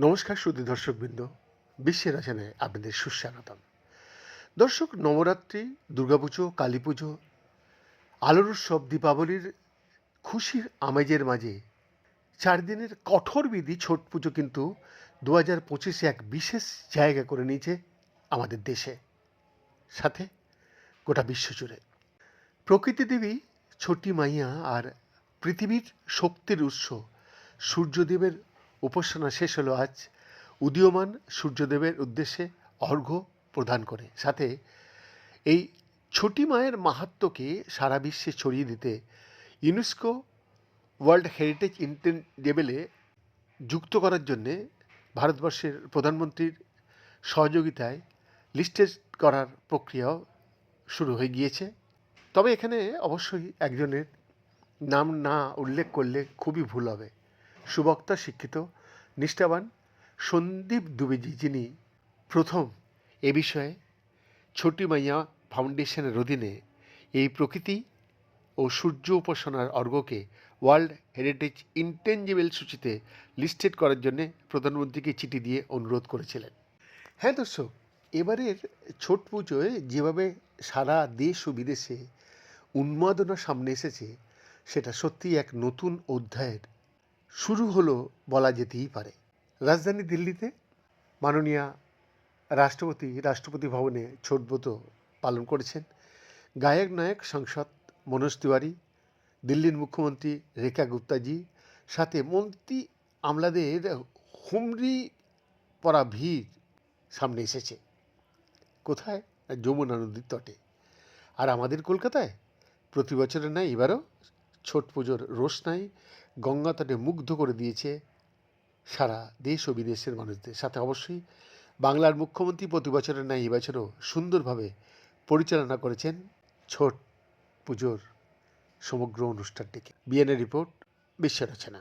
নমস্কার সুদী দর্শকবৃন্দ বিশ্বের আসানে আপনাদের সুস্বাগতম। দর্শক, নবরাত্রি, দুর্গাপুজো কালী পুজো আলোর উৎসব, দীপাবলির খুশির আমেজের মাঝে চার দিনের কঠোর বিধি ছট পুজো কিন্তু দু হাজার পঁচিশে এক বিশেষ জায়গা করে নিয়েছে আমাদের দেশে। সাথে গোটা বিশ্ব জুড়ে। প্রকৃতি দেবী ছোটি মাইয়া আর পৃথিবীর শক্তির উৎস। সূর্যদেবের উপাসনা শেষ হলো আজ। উদীয়মান সূর্যদেবের উদ্দেশ্যে অর্ঘ্য প্রদান করে। সাথে এই ছোটি মায়ের মাহাত্ম্যকে সারা বিশ্বে ছড়িয়ে দিতে ইউনেস্কো ওয়ার্ল্ড হেরিটেজ ইন্টেনজেবেলে যুক্ত করার জন্যে ভারতবর্ষের প্রধানমন্ত্রীর সহযোগিতায় লিস্টেড করার প্রক্রিয়াও শুরু হয়ে গিয়েছে। তবে এখানে অবশ্যই একজনের নাম না উল্লেখ করলে খুবই ভুল হবে। সুবক্তা শিক্ষিত, নিষ্ঠাবান সন্দীপ দুবেজি, যিনি প্রথম এ বিষয়ে ছোটি মাইয়া ফাউন্ডেশনের অধীনে এই প্রকৃতি ও সূর্য উপাসনার অর্ঘ্যকে ওয়ার্ল্ড হেরিটেজ ইনটেঞ্জিবল সূচিতে লিস্টেড করার জন্য প্রধানমন্ত্রীকে চিঠি দিয়ে অনুরোধ করেছিলেন। হ্যাঁ দর্শক, এবারের ছট পুজোয় যেভাবে সারা দেশ ও বিদেশে উন্মাদনা সামনে এসেছে, সেটা সত্যি এক নতুন অধ্যায়ের। শুরু হলো বলা যেতেই পারে। রাজধানী দিল্লিতে মাননীয় রাষ্ট্রপতি রাষ্ট্রপতি ভবনে ছোটব্রত পালন করেছেন। গায়ক, নায়ক, সাংসদ মনোজ তিওয়ারি, দিল্লির মুখ্যমন্ত্রী রেখা গুপ্তাজি, সাথে মন্ত্রী আমলাদের হুমরি পরা ভিড় সামনে এসেছে। কোথায়? যমুনা নদীর তটে। আর আমাদের কলকাতায়? প্রতি বছরের ন্যায় এবারও ছট পুজোর রোশনাই গঙ্গা তটে মুগ্ধ করে দিয়েছে সারা দেশ ও বিদেশের মানুষদের। সাথে অবশ্যই বাংলার মুখ্যমন্ত্রী প্রতি বছরের ন্যায় এবছরও সুন্দরভাবে পরিচালনা করেছেন ছট পুজোর সমগ্র অনুষ্ঠানটিকে। বিএনএ রিপোর্ট বিশ্ব রচনা